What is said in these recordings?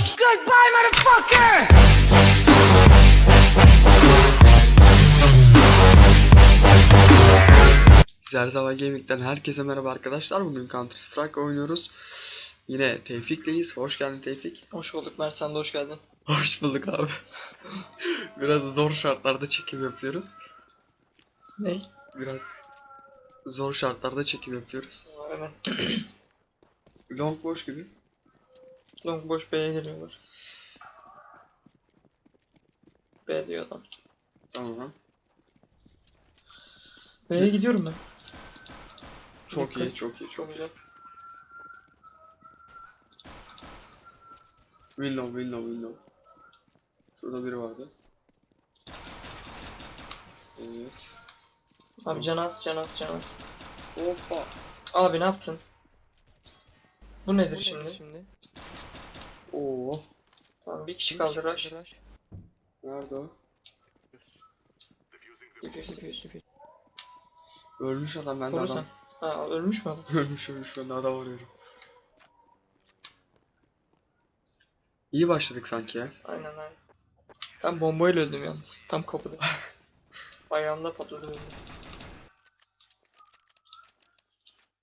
Goodbye, motherfucker! Zerzava Gaming'den herkese merhaba arkadaşlar. Bugün Counter Strike oynuyoruz. Yine Tevfik'leyiz. Hoş geldin Tevfik. Hoş bulduk Mert sen de hoş geldin. Hoş bulduk abi. Biraz zor şartlarda çekim yapıyoruz. Ne? Biraz zor şartlarda çekim yapıyoruz. Aynen. Long boş gibi. Long boş B'ye geliyorlar. B diyor adam. Tamam. B'ye gidiyorum ben. Çok Dikkat. iyi, çok iyi, çok güzel. Window, window, window. Şurada biri vardı. Evet. Abi canaz canaz canaz. Hoppa. Abi ne yaptın? Bu nedir şimdi? Oo. Tamam bir kişi kaldı Rush. Nerede o? Diffuse, diffuse, diffuse. Ölmüş adam, ben de Koru adam. Ha ölmüş mü adam? ölmüş ölmüş, ben de adam arıyorum. İyi başladık sanki ya. Aynen aynen. Ben bombayla öldüm yalnız. Tam kapıda. Ayağımda patladı benim.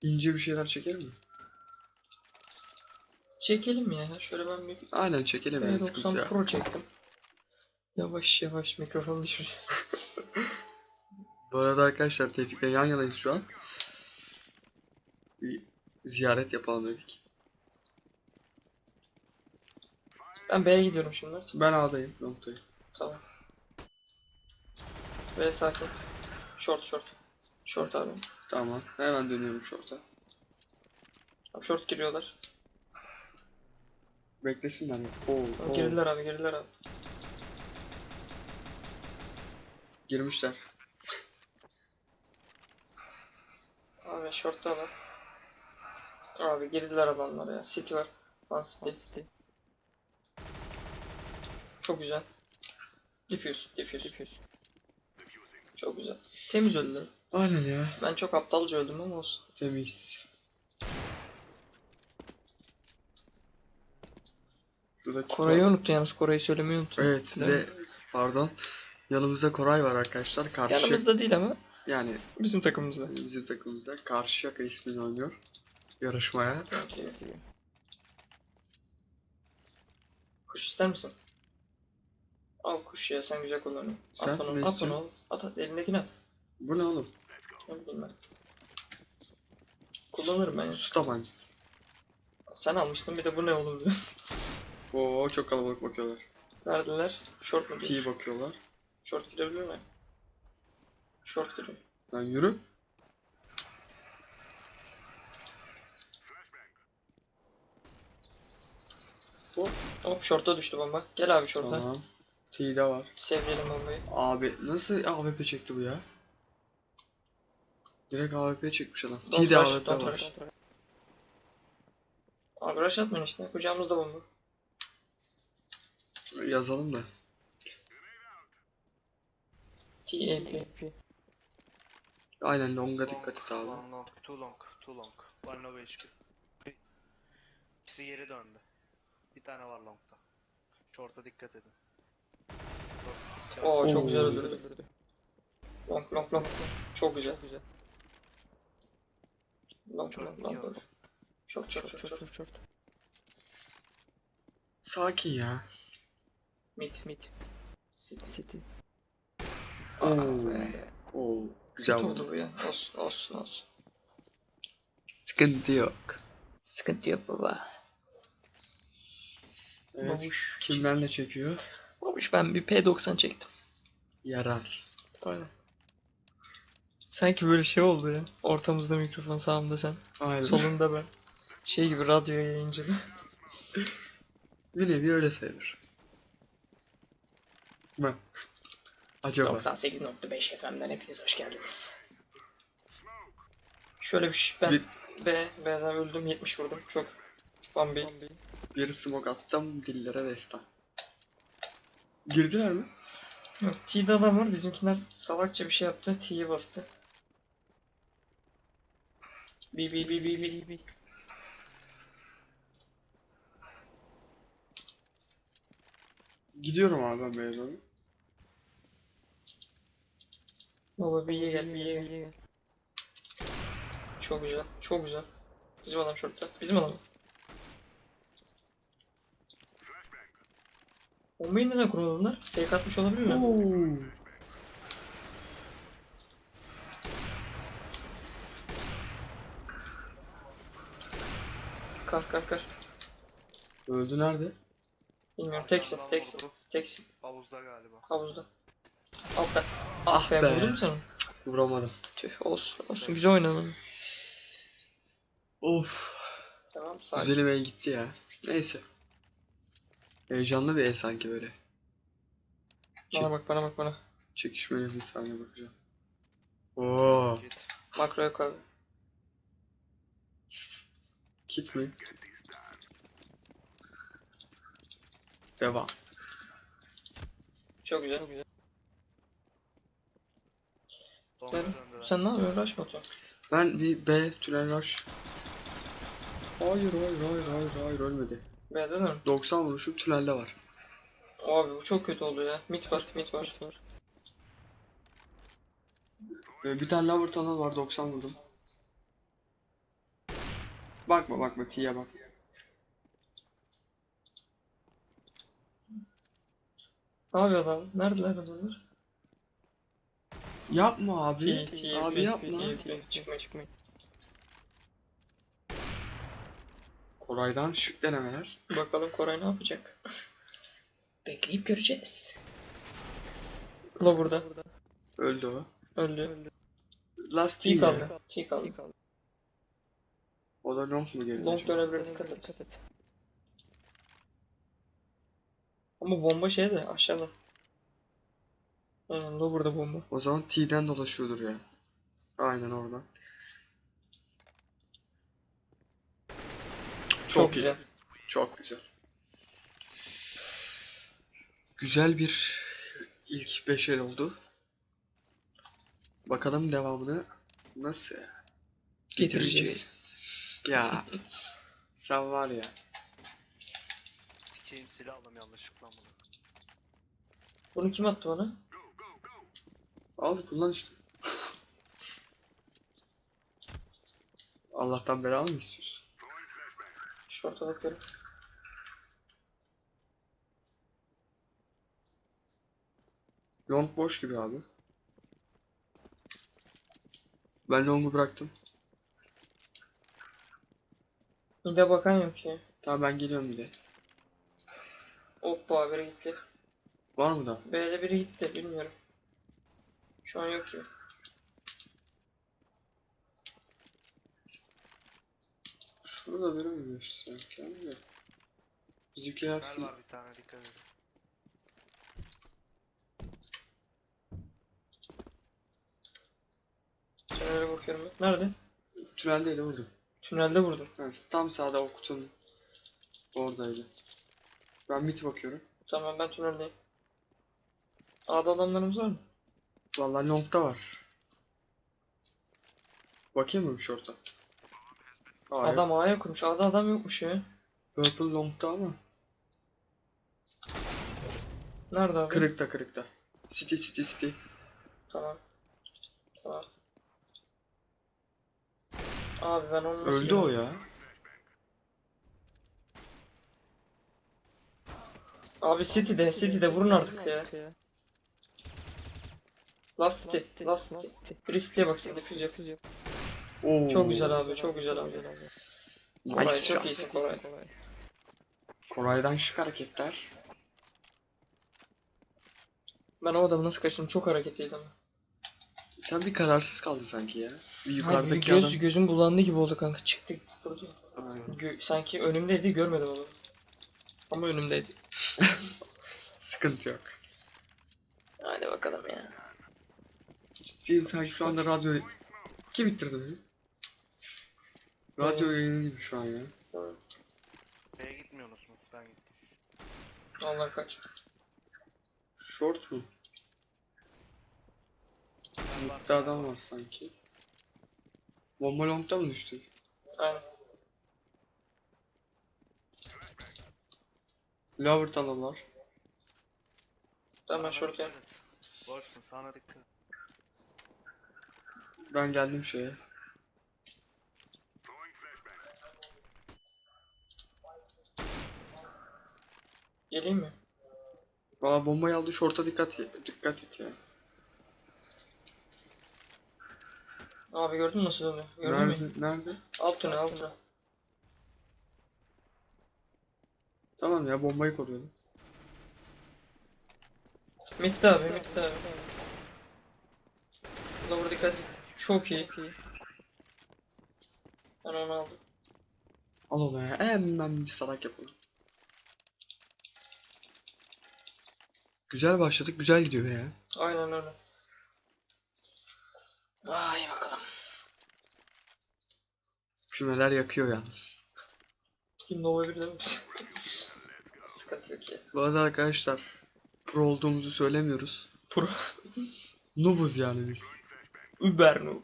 İnce bir şeyler çekelim mi? Çekelim ya. Şöyle ben bir Aynen çekelim yani sıkıntı B90 ya. Pro çektim. Yavaş yavaş mikrofonu düşüreceğim. Bu arada arkadaşlar Tevfik'le yan yanayız şu an. Bir ziyaret yapalım dedik. Ben B'ye gidiyorum şimdi. Ben A'dayım, noktayım. Tamam. B sakin. Short short. Short abi. Tamam, hemen dönüyorum. Abi short giriyorlar. Beklesinler mi? Oo, oo. Girdiler abi girdiler abi. Girmişler. Abi short'ta var. Abi girdiler adamlar ya. City var. One City. Çok güzel. Diffuse, diffuse, diffuse. Çok güzel. Temiz öldüler. Aynen ya. Ben çok aptalca öldüm ama olsun. Temiz. Şurada Koray'ı unuttu yalnız. Koray'ı söylemeyi unuttum. Evet Değil ve pardon. Yanımızda Koray var arkadaşlar. Karşı Yanımızda değil ama yani bizim takımımızda. bizim takımımızda Karşıyaka ismini oynuyor. Yarışmaya. Kuş ister misin? Al kuş ya sen güzel kullanıyorsun. Sen at onu, at onu, at, at elindekini at. Bu ne oğlum? Ne bileyim ben. Kullanırım ben. Su tabancası. Sen almıştın bir de bu ne oğlum diyor. Oo çok kalabalık bakıyorlar. Neredeler? Short mu diyor? T bakıyorlar. Short girebilir mi? Short giriyor. Lan yürü. Hop. Hop short'a düştü bomba. Gel abi short'a. Tamam. T'de var. Sevdiyelim bombayı. Abi nasıl AWP çekti bu ya? Direkt AWP çekmiş adam. T'de rush, AWP var. Abi rush atmayın işte. Kucağımızda bomba. Yazalım da. TAP. Aynen longa dikkat et abi. One long, too long, too long. One low HP. İkisi geri döndü. Bir tane var longta. Short'a dikkat edin. Short- Oo çok güzel öldürdü. Long long long. Çok güzel. güzel. Long Short long long. long. Çok çok çok çok. Sakin ya. Mid mid. City. City. Oo. be. Oo. Güzel Kötü oldu. oldu bu ya. Olsun olsun olsun. Sıkıntı yok. Sıkıntı yok baba. Evet. Babuş. Kimlerle çekiyor? Babuş ben bir P90 çektim. Yarar. Aynen. Sanki böyle şey oldu ya. Ortamızda mikrofon sağımda sen. Aynen. Solunda ben. Şey gibi radyo yayıncılığı. Bir nevi öyle sayılır. Mı? Acaba? 98.5 FM'den hepiniz hoş geldiniz. Şöyle bir şey ben Bir- B, B'den öldüm 70 vurdum çok Bambi. Bir smoke attım dillere destan. Girdiler mi? Yok T'de adam var bizimkiler salakça bir şey yaptı T'ye bastı. B B B B B B Gidiyorum abi ben B'ye doğru. Baba bir iyi gel, bir iyi gel. Çok güzel, çok güzel. Bizim adam şortta. Bizim adam. Bombayı neden kurmadı bunlar? Fake atmış olabilir mi? Oo. Kalk kalk kalk. Öldü nerede? Bilmiyorum. Teksin, teksin, teksin. Havuzda galiba. Havuzda. Altta. Ah Be, be. vurdun mu sen onu? Vuramadım. Tüh olsun, olsun. Güzel oynadın. Of. Tamam, sakin. Güzelim el gitti ya. Neyse. Heyecanlı bir el sanki böyle. Bana bak, bana bak, bana. Çekişmeli bir saniye bakacağım. Oo. Git. Makro yok abi. Kit mi? Devam. Çok güzel. Donga Sen, sen ne yapıyorsun? Rush mı atıyorsun? Ben bir B tünel rush. Hayır hayır hayır hayır hayır ölmedi. B'de de mi? 90 vuruşum tünelde var. Abi bu çok kötü oldu ya. Mid var, mid var. Ee, bir tane lover tunnel var 90 vurdum. Bakma bakma T'ye bak. Ne yapıyor adam? Neredeler adamlar? Yapma abi. Abi yapma. Çıkma çıkma. Koray'dan şık denemeler. Bakalım Koray ne yapacak? Bekleyip göreceğiz. Lo burada. Öldü o. Öldü. Last T kaldı. T kaldı. O da long mu geldi? Long dönebilir dikkat et. Ama bomba şeyde aşağıda. Aynen burada bomba. O zaman T'den dolaşıyordur ya. Aynen oradan. Çok, iyi. güzel. Çok güzel. Güzel bir ilk 5 el oldu. Bakalım devamını nasıl getireceğiz. ya sen var ya. Dikeyim silah aldım yanlışlıkla bunu. Bunu kim attı bana? Al kullan işte. Allah'tan belanı mı istiyorsun? Şorta bakıyorum. Long boş gibi abi. Ben long'u bıraktım. Bir de bakan yok ya. Tamam ben geliyorum bir de. Hoppa biri gitti. Var mı da? B'de biri gitti bilmiyorum. Şu an yok gibi. Şurada biri mi geçti sanki ama yok. Bizimkiler Mer var bir tane dikkat edin. Tünele bakıyorum ben. Nerede? tüneldeydi vurdu. Tünelde vurdum. Ha, tam sağda o kutunun oradaydı. Ben mid bakıyorum. Tamam ben tüneldeyim. A'da adamlarımız var mı? Vallahi long'da var. Bakayım mı bir? Aa, yok. Adam A'ya kurmuş. A'da adam yokmuş ya. Purple long'da ama. Nerede abi? Kırıkta kırıkta. City city city. Tamam. Tamam. Abi ben onu Öldü o ya. Abi City'de, City'de vurun artık ya. Last City, Last City. City'ye baksın, difüz yap. Oo. Çok güzel abi, çok güzel abi. Koray Nice çok shot. iyisin Koray. Koray'dan şık hareketler. Ben o adamı nasıl kaçtım? Çok hareketliydi ama. Sen bir kararsız kaldın sanki ya. Bir Hayır, yukarıdaki göz, adam. gözüm bulandı gibi oldu kanka. Çıktı gitti. Aynen. Gö- sanki önümdeydi görmedim onu. Ama önümdeydi. Sıkıntı yok. Hadi bakalım ya. Ciddiyim sanki şu anda radyo... Kim bitirdi beni? Radyo yayını gibi şu an ya. B'ye gitmiyorsunuz mu? Ben gittim. Allah kaç. Short mu? Bir adam var sanki. Bomba long'da mı düştü? Aynen. Lover var. Tamam ben dikkat et. Wolfson sağına dikkat. Ben geldim şeye. Geleyim mi? Valla bombayı aldı şorta dikkat dikkat et ya. Abi gördün mü nasıl dönüyor? Gördün mü? Nerede? Nerede? Alt tünel alt tünel. Tamam ya bombayı koruyalım. Bitti abi bitti abi. Lower dikkat. Çok iyi. Ben onu aldım. Al onu ya. Hemen bir salak yapalım. Güzel başladık. Güzel gidiyor ya. Aynen öyle. Vay bakalım. Fümeler yakıyor yalnız. Kim Nova demiş. Sıkıntı yok ya. Bu arada arkadaşlar pro olduğumuzu söylemiyoruz. Pro. Noobuz yani biz. Uber noob.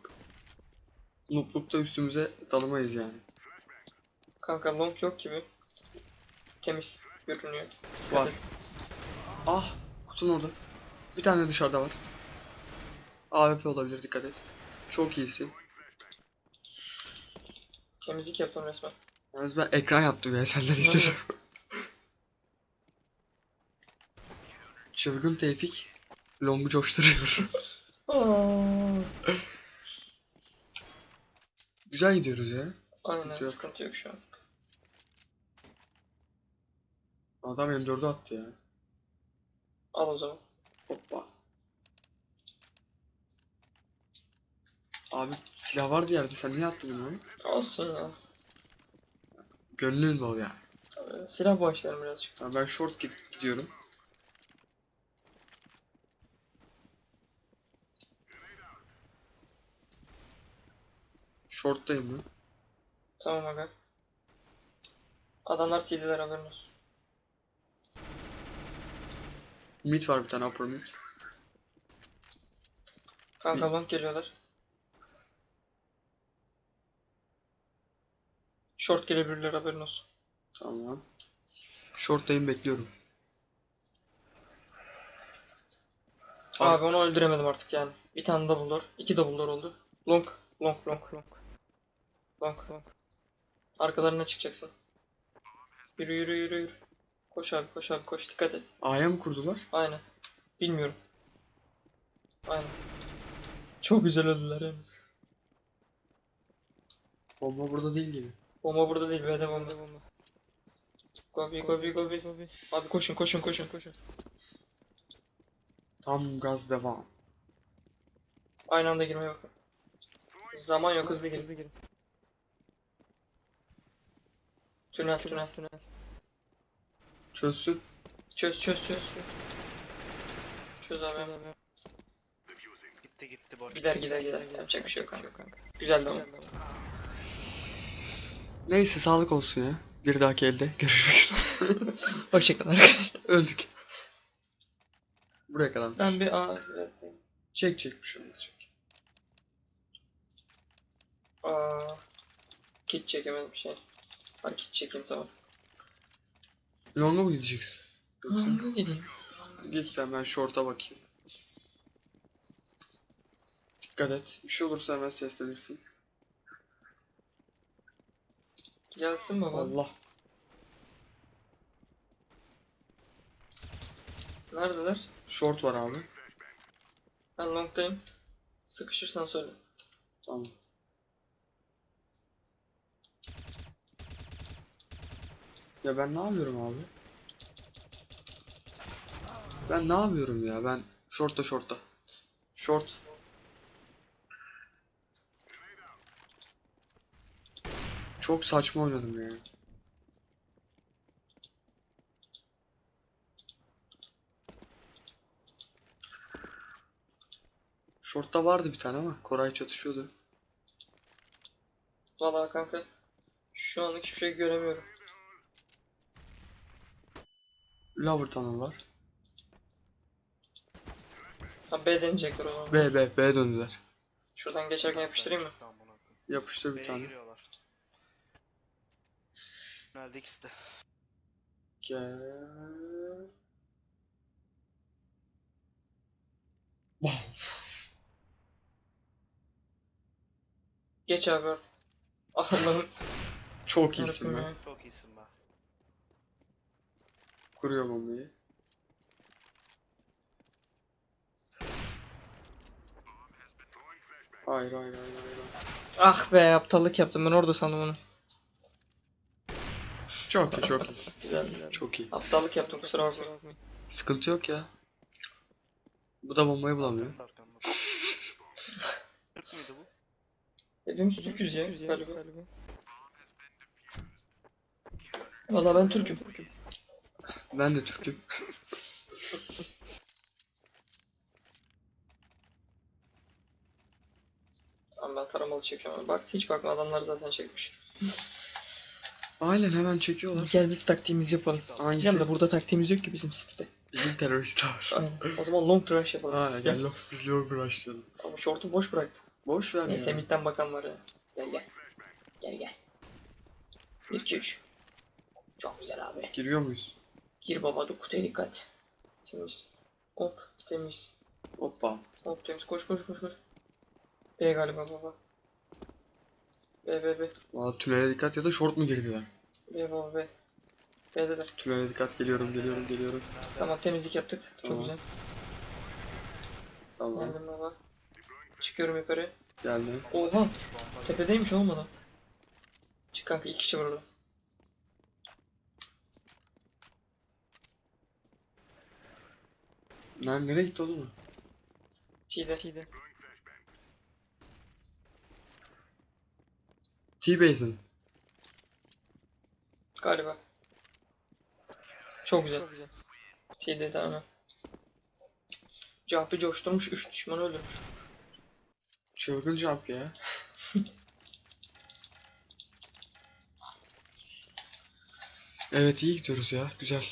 Nooblukta üstümüze tanımayız yani. Kanka long yok gibi. Temiz görünüyor. Var. Ah kutun orada. Bir tane dışarıda var. AWP olabilir dikkat et. Çok iyisin. Temizlik yaptım resmen. Yalnız ben ekran yaptım ya senden istedim. Çılgın Tevfik Long'u coşturuyor. Aa. Güzel gidiyoruz ya. Aynen Sıkıntı yok. sıkıntı yok şu an. Adam M4'ü attı ya. Al o zaman. Hoppa. Abi silah vardı yerde sen niye attın bunu? Olsun ya. Gönlün bol ya. Tabii, Silah bağışlarım birazcık. Ben short gidip gidiyorum. Short'tayım ben. Tamam aga. Adamlar CD'ler haberin olsun. Mid var bir tane upper mid. Kanka long geliyorlar. Short gelebilirler haberin olsun. Tamam. Short'tayım bekliyorum. Abi onu öldüremedim artık yani. Bir tane double door. iki double door oldu. Long. Long long long. Long long. Arkalarına çıkacaksın. Yürü yürü yürü yürü. Koş abi koş abi koş dikkat et. A'ya mı kurdular? Aynen. Bilmiyorum. Aynen. Çok güzel öldüler yalnız. Bomba burada değil gibi. Bomba burada değil B'de bomba. Gobi gobi gobi. Abi koşun koşun koşun koşun. Tam gaz devam. Aynı anda girmeye bakın. Zaman yok hızlı girin. Tünel tünel tünel. Çözsün. Çöz çöz çöz. Çöz abi. Gitti gitti boş. Gider gider gider. Yapacak bir şey yok kanka. Güzel de ama. Neyse sağlık olsun ya. Bir dahaki elde görüşmek üzere. Hoşçakalın arkadaşlar. Öldük. Buraya kadar. Ben bir A. Çek çek bir şey olmaz çek. Aa. Kit çekemedim şey. Hadi kit çekeyim tamam. Long'a mı gideceksin? Yoksa Long'a gideyim. git sen ben short'a bakayım. Dikkat et. Bir şey olursa hemen seslenirsin. Gelsin baba. Allah. Neredeler? Short var abi. Ben long'dayım. Sıkışırsan söyle. Tamam. Ya ben ne yapıyorum abi? Ben ne yapıyorum ya? Ben short'ta short'ta. Short. Çok saçma oynadım ya. Short'ta vardı bir tane ama Koray çatışıyordu. Vallahi kanka. Şu anlık hiçbir şey göremiyorum. Lower tunnel var. Ha B deneyecekler o zaman. B B B döndüler. Şuradan geçerken yapıştırayım mı? Yapıştır bir tane. giriyorlar. Tünelde ikisi de. Gel. Geç abi artık. Allah'ım. Çok iyisin be. Çok iyisin be. Kuruyor bombayı. Hayır hayır hayır hayır. Ah be aptallık yaptım ben orada sandım onu. Çok iyi çok iyi. Güzel güzel. Çok iyi. Aptallık yaptım kusura bakmayın. Sıkıntı yok ya. Bu da bombayı bulamıyor. Hepimiz Türk'üz ya galiba. Valla ben Türk'üm. Ben de Türk'üm. Tamam ben taramalı çekiyorum. Bak hiç bakma adamlar zaten çekmiş. Aynen hemen çekiyorlar. Gel biz taktiğimizi yapalım. Diyeceğim de burada taktiğimiz yok ki bizim City'de. Bizim terörist var. Aynen. O zaman long rush yapalım. Ha gel lan biz long başlayalım. Ama short'u boş bıraktı. Boş ver Neyse ya. midden bakan var ya. Gel gel. Gel gel. 1 2 3. Çok güzel abi. Giriyor muyuz? Gir baba dur kutuya dikkat. Temiz. Hop temiz. Hoppa. Hop temiz koş koş koş koş. B galiba baba. B B B. Valla tünele dikkat ya da short mu girdiler? B baba B. B'deler. Tünele dikkat geliyorum geliyorum geliyorum. Tamam temizlik yaptık. Çok Tamam. güzel. Tamam Geldim baba. Çıkıyorum yukarı. geldi. Oha. Tepedeymiş oğlum adam. Çık kanka iki kişi var orada. Lan nereye gitti oğlum? T'de. T'de. T-Base'in. Galiba. Çok güzel. T'de tamam. Jump'ı coşturmuş 3 düşmanı öldürmüş. Çılgın jump ya. evet iyi gidiyoruz ya. Güzel.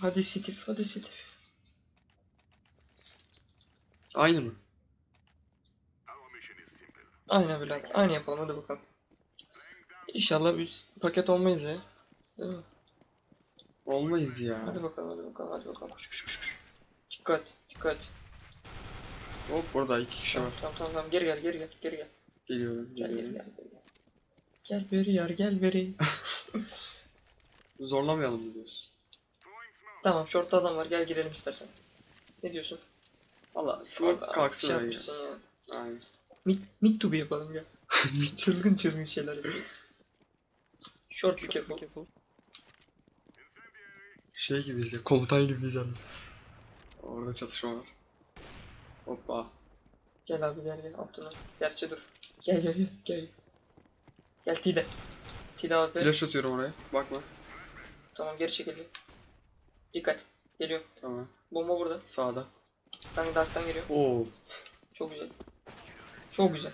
Hadi Steve, hadi Steve. Aynı mı? Aynen birader. Aynı yapalım hadi bakalım. İnşallah biz paket olmayız ya. Değil mi? Olmayız ya. Hadi bakalım hadi bakalım hadi bakalım. Koş koş koş koş. Dikkat dikkat. Hop burada iki kişi Tamam var. tamam tamam, tamam. geri gel geri gel geri gel. Geliyorum Gel gel geri gel. Gel beri yar gel beri. Zorlamayalım diyorsun? tamam shortta adam var gel girelim istersen. Ne diyorsun? Valla Abi, kalksın şey öyle ya. yapmışsın ya. Aynen. Mid, mid to be yapalım gel. çılgın çılgın şeyler yapıyoruz. Short be careful. Şey gibiyiz ya. Komutan gibiyiz yalnız. Orada çatışma var. Hoppa. Gel abi gel gel altına. Gerçi dur. Gel gel gel gel. Gel T'de. T'de abi. Flash atıyorum oraya. Bakma. Tamam geri çekildi. Dikkat. Geliyor. Tamam. Bomba burada. Sağda. Ben Dark'tan geliyor. Oo. Çok güzel. Çok güzel.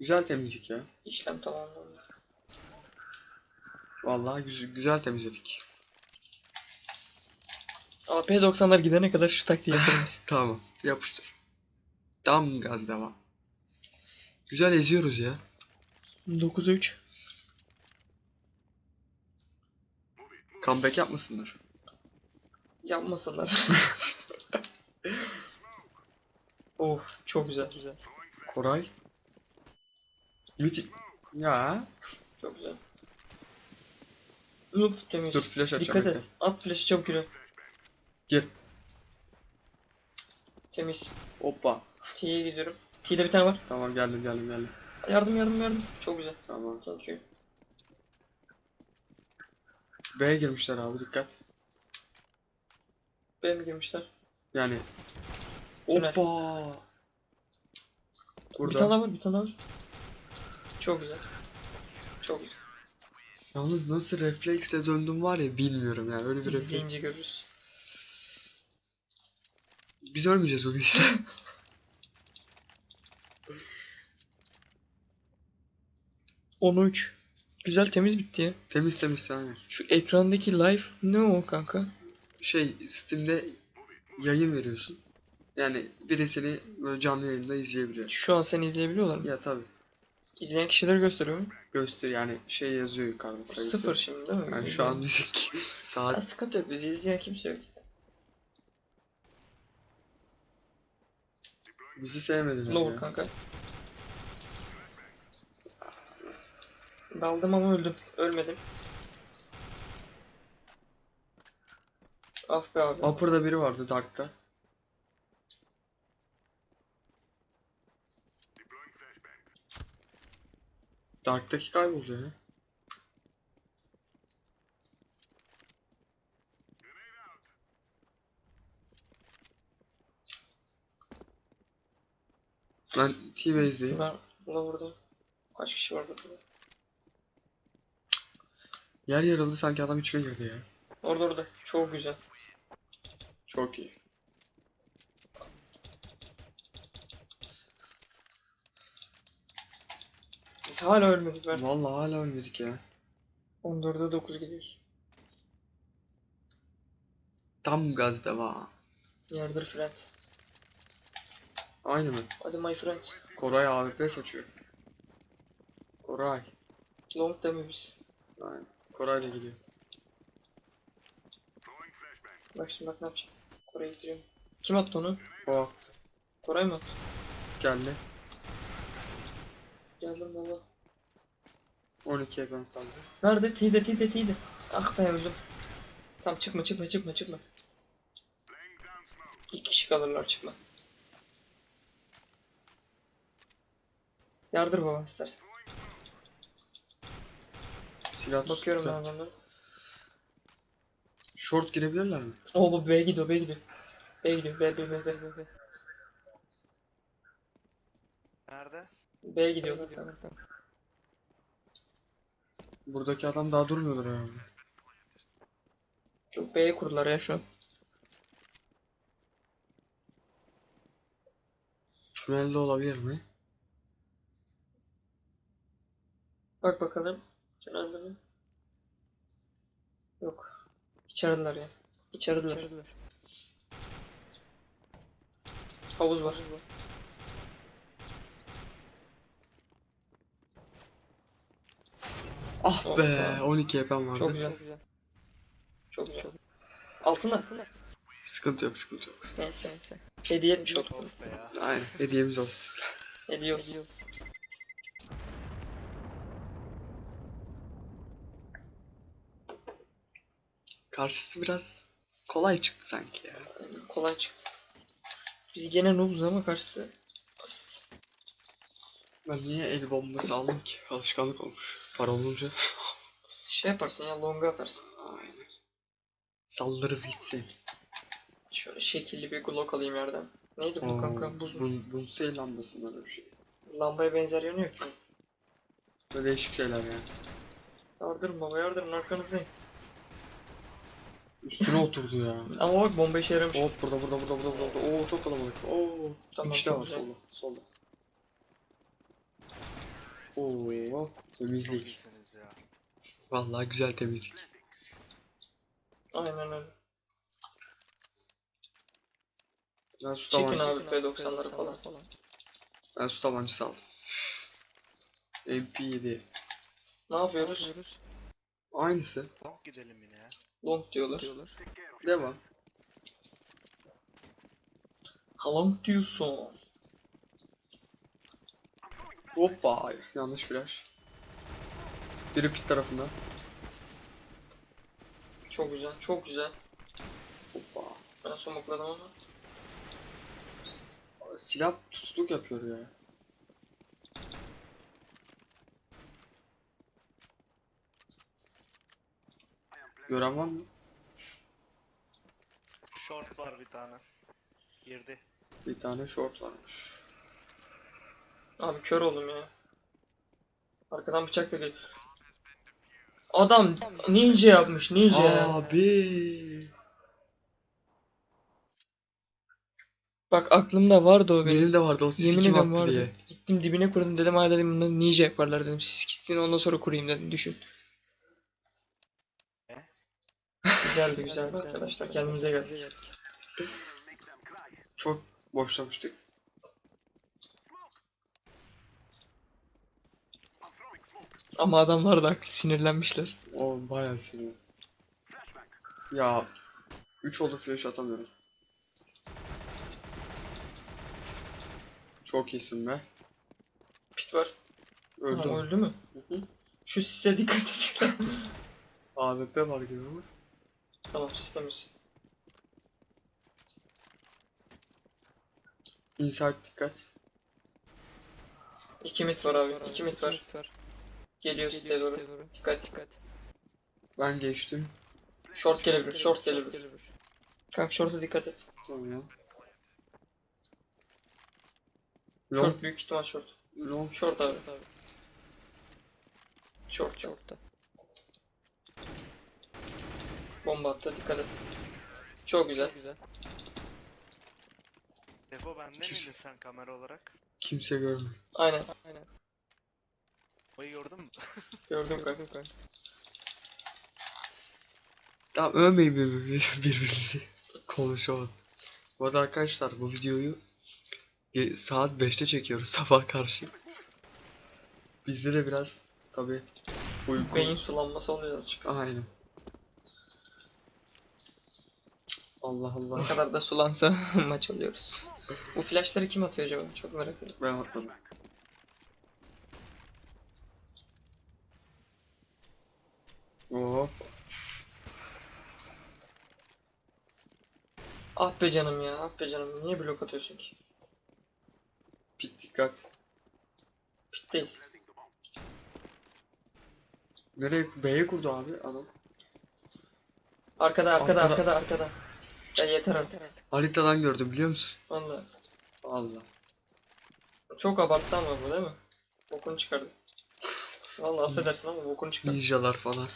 Güzel temizlik ya. İşlem tamamlandı. Vallahi güzel, güzel temizledik. AP 90'lar gidene kadar şu taktiği yaparız. Tamam. Yapıştır. Tam gaz devam. Güzel eziyoruz ya. 9'a 3. Comeback yapmasınlar. Yapmasınlar. oh çok güzel. güzel. Koray. Müthiş. Ya. Çok güzel. Uf temiz. Dur flash atacağım. Dikkat et. At flash'ı çabuk yürü. Gir. Temiz. Hoppa. T'ye gidiyorum. T'de bir tane var. Tamam geldim geldim geldim. Yardım yardım yardım. Çok güzel. Tamam. You. B'ye girmişler abi dikkat. B'ye mi girmişler? Yani. Tünel. Hoppa. Bir Burada. tane daha var bir tane daha var. Çok güzel. Çok güzel. Yalnız nasıl refleksle döndüm var ya bilmiyorum yani öyle bir refleks. İzleyince görürüz. Biz ölmeyeceğiz bugün işte. Onu 3. Güzel temiz bitti ya. temiz temiz yani. Şu ekrandaki live ne o kanka? Şey Steam'de yayın veriyorsun. Yani birisini böyle canlı yayında izleyebiliyor. Şu an seni izleyebiliyorlar mı? Ya tabi. İzleyen kişileri gösteriyor mu? Göster yani şey yazıyor yukarıda sayısı. Sıfır şimdi değil mi? Yani şu an Ha, saat sıkıntı yok. Bizi izleyen kimse yok. bizi sevmediler Lower ya. kanka. Daldım ama öldüm. Ölmedim. Ah be abi. Upper'da biri vardı Dark'ta. Dark'taki kayboldu ya. Ben T-Base'deyim. Ben buna vurdum. Kaç kişi var burada? Yer yarıldı sanki adam içine girdi ya. Orada orada. Çok güzel. Çok iyi. Hala ölmedik. Ben Vallahi hala ölmedik ya. 14'e 9 gidiyoruz. Tam gaz devam. Yardır friend. Aynı mı? Hadi my friend. Koray AWP saçıyor. Koray. Long demi biz. Aynen. Koray da gidiyor. Bak şimdi bak ne yapacağım. Kore'ye getiriyorum. Kim attı onu? O attı. Koray mı attı? Geldi. Geldim baba. 12 ekran kaldı. Nerede? T'de T'de T'de. Ah be öldüm. Tamam çıkma çıkma çıkma çıkma. İki kişi kalırlar çıkma. Yardır baba istersen. Silah Bakıyorum ben onlara. Short girebilirler mi? Oo bu B gidiyor B gidiyor. B gidiyor B B B B B B. Nerede? B gidiyorlar. Tamam, tamam. Buradaki adam daha durmuyordur herhalde. Çok B'ye kurdular ya şu an. Tünelde olabilir mi? Bak bakalım. Genelde mi? Yok. İçerideler ya. İçerideler. Havuz var. Ah Oh be be. 12 EP'm vardı. Çok güzel. Çok güzel. Altında. Sıkıntı yok sıkıntı yok. Neyse neyse. Hediye etmiş olduk. Aynen hediyemiz olsun. Hediye olsun. Karşısı biraz kolay çıktı sanki ya. Kolay çıktı. Biz gene noobuz ama karşısı basit. Ben niye el bombası aldım ki? Alışkanlık olmuş. Para olunca. Şey yaparsın ya longa atarsın. Aynen. Saldırırız gitsin. Şöyle şekilli bir glock alayım yerden. Neydi bu kanka? Buz mu? Bu, bu şey lambası mı öyle bir şey. Lambaya benzer yanıyor ki. Böyle değişik şeyler yani. Yardırın baba yardırın arkanızdayım. Üstüne oturdu ya. Ama bak bomba işe yaramış. Hop burada burada burada burada burada. Oo çok kalabalık. Oo. Tamam, çok var solda. Solda. Oo temizlik. İyisiniz ya. Vallahi güzel temizlik. Aynen öyle. Ben su Çekin tabancası, abi P90'ları falan. ben su tabancası aldım. MP7. Ne yapıyoruz? Aynısı. Long gidelim yine ya. Long diyorlar. Devam. Ha long diyorsun. Hoppa. Yanlış flash. Biri pit tarafında. Çok güzel, çok güzel. Hoppa. Ben somokladım ama. Silah tutukluk yapıyor ya. Gören var mı? Short var bir tane. Girdi. Bir tane short varmış. Abi kör oldum ya. Arkadan bıçak da geliyor. Adam ninja yapmış ninja. Abi. Bak aklımda vardı o benim. Benim de vardı o sisi Yemin kim ederim attı vardı. diye. Gittim dibine kurdum dedim ha dedim bundan ninja yaparlar dedim. Siz gitsin ondan sonra kurayım dedim düşün. Güzeldi güzeldi arkadaşlar kendimize geldik. Çok boşlamıştık. Ama adamlar da sinirlenmişler. O bayağı sinir. Ya 3 oldu flash atamıyorum. Çok iyisin be. Pit var. Öldü. Ama mü? öldü mü? Hı hı. Şu sise dikkat et. AWP var gibi ama. tamam sistemiz. Inside dikkat. 2 mit var abi. 2 mit var. Geliyor siteye doğru. Dikkat dikkat. Ben geçtim. Short gelebilir. Short gelebilir. Kanka short'a dikkat et. Tamam. Short Long, büyük ihtimal short. long. Short abi. Short short. Bomba attı dikkat et. Çok güzel. Defo bende Kimse- miydin sen kamera olarak? Kimse görmüyor. Aynen. Aynen. Oyu gördün mü? Gördüm kanka. Tamam övmeyin birbirinizi. birbirinizi. Konuşalım. Bu arada arkadaşlar bu videoyu saat 5'te çekiyoruz sabah karşı. Bizde de biraz tabi uyku. Beyin sulanması oluyor azıcık. Aynen. Allah Ne Allah. kadar da sulansa maç alıyoruz. Bu flashları kim atıyor acaba? Çok merak ediyorum. Ben atladım. Oo. Ah be canım ya, ah be canım. Niye blok atıyorsun ki? Pit dikkat. Pitteyiz. Nereye? B'ye kurdu abi adam. Arkada, arkada, Arkada. arkada, arkada. Ya yeter artık. Haritadan gördüm biliyor musun? Valla. Allah. Çok abarttı ama bu değil mi? Bokunu çıkardı. Valla affedersin ama bokunu çıkardı. Ninjalar falan.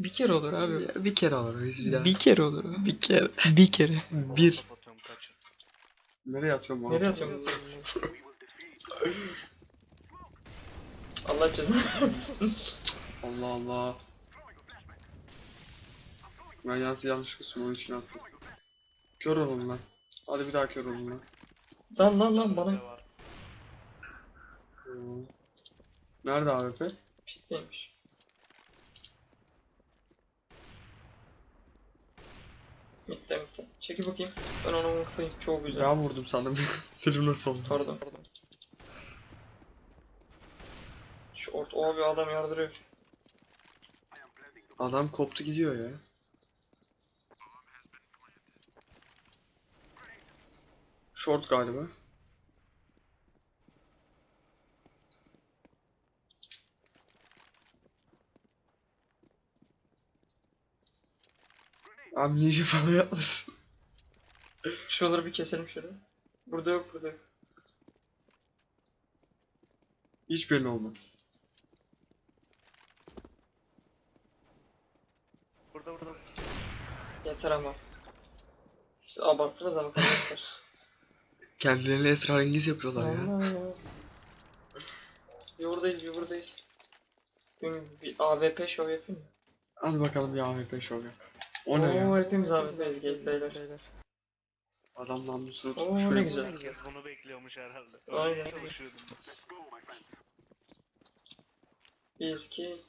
Bir kere olur abi. Ya, bir kere alırız bir daha. Bir kere olur. abi. Bir kere. Bir kere. Bir. Nereye atıyorum bu Nereye atıyorum? Allah cezanı versin. Allah Allah. Ben yalnız yanlışlıkla smoke için attım. Kör olun lan. Hadi bir daha kör olun lan. Lan lan lan bana. Nerede AWP? Pitteymiş. Mitte mitte. Çekil bakayım. Ben onu mutlayayım. Çok güzel. Ben vurdum sandım. Film nasıl oldu? Pardon. Şu ort o bir adam yardırıyor. Adam koptu gidiyor ya. Short galiba. Ninja falan yapmasın. Şuraları bir keselim şöyle. Burada yok burada yok. Hiçbirini olmaz. Burada burada. Yeter ama. İşte abarttınız ama arkadaşlar. Kendilerini esrarengiz yapıyorlar ya. Bir buradayız bir buradayız. Bir, bir AWP şov yapayım mı? Hadi bakalım bir AWP şov yap. O ne Oo, ya? hepimiz AWP'yiz gel beyler. Adam namlusunu Oo, tutmuş. ne şöyle. güzel. Herkes bunu bekliyormuş herhalde. Aynen. Öyle çalışıyordum. Bir, iki.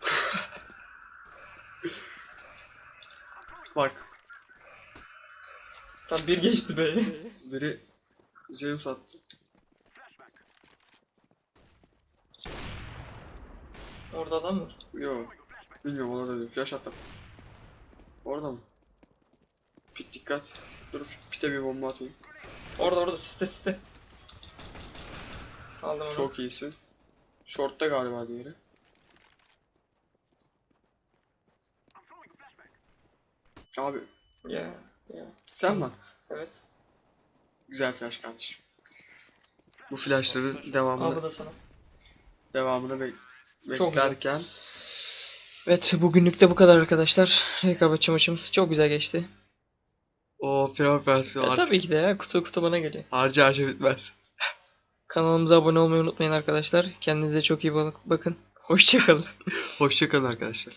Bak Tam bir geçti be. biri Zeus attı. Orada adam var. Yo. Bilmiyorum ona da değil. Flash attım. Orada mı? Pit dikkat. Dur pite bir bomba atayım. Orada orada siste siste. Aldım onu. Çok iyisin. Short'ta galiba diğeri. Abi Ya ya. sen mi? Evet. Güzel flash kardeşim. Bu flashların Al bu devamını, da sana. devamını bek Çok güzel. Evet bugünlük de bu kadar arkadaşlar. Rekabetçi maçımız çok güzel geçti. o pre versiyon E, artık tabii ki de ya kutu kutu bana geliyor. harca harca bitmez. Kanalımıza abone olmayı unutmayın arkadaşlar. Kendinize çok iyi bak- bakın. Hoşçakalın. Hoşçakalın arkadaşlar.